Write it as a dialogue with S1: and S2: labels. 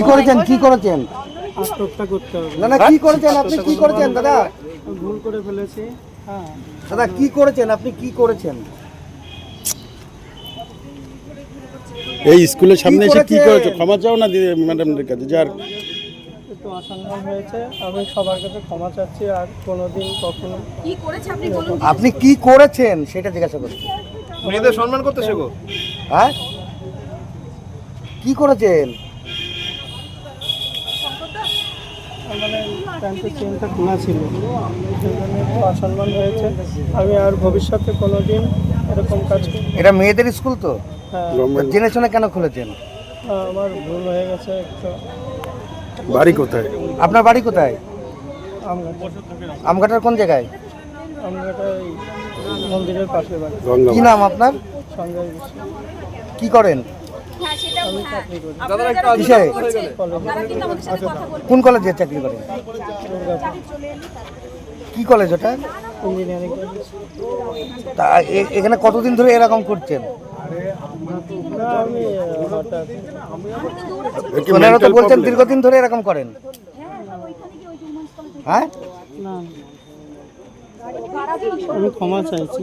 S1: কি করেছেন? কি করেছেন?
S2: আত্মহত্যা করতে হবে।
S1: না না কি করেছেন? আপনি কি করেছেন দাদা?
S2: ভুল করে ফেলেছি। হ্যাঁ।
S1: দাদা কি করেছেন? আপনি কি করেছেন?
S3: এই স্কুলের সামনে এসে কি করেছ? ক্ষমা চাও না ম্যাডামদের কাছে? যার
S2: একটু অসম্মান হয়েছে। আমি সবার কাছে ক্ষমা চাচ্ছি আর কোনোদিন কখনো
S4: কি করেছে আপনি বলুন
S1: আপনি কি করেছেন? সেটা জিজ্ঞাসা করছি।
S5: মেয়েদের সম্মান করতে শেখো
S1: হ্যাঁ? কি করেছেন?
S2: মানে প্যান্টের চেনটা খোলা ছিল। একটু অসম্মান হয়েছে আমি আর ভবিষ্যতে কোনোদিন এরকম কাজ করব না।
S1: এটা মেয়েদের স্কুল তো?
S2: হ্যাঁ।
S1: জেনে শুনে কেন খুলেছেন?
S2: আমার ভুল হয়ে গেছে একটু।
S3: বাড়ি কোথায়?
S1: আপনার বাড়ি কোথায়? আমঘাটার কোন জায়গায়?
S2: এই মন্দিরের পাশে বাড়ি।
S3: গঙ্গা
S1: কি নাম আপনার?
S2: সঞ্জয়
S1: কি করেন? কোন কলেজে চাকরি করেন? কি কলেজ ওটা?
S2: ইঞ্জিনিয়ারিং
S1: তা এখানে কতদিন ধরে এরকম করছেন? ওনারা তো বলছেন দীর্ঘদিন ধরে এরকম করেন। হ্যাঁ?
S2: আমি ক্ষমা চাইছি।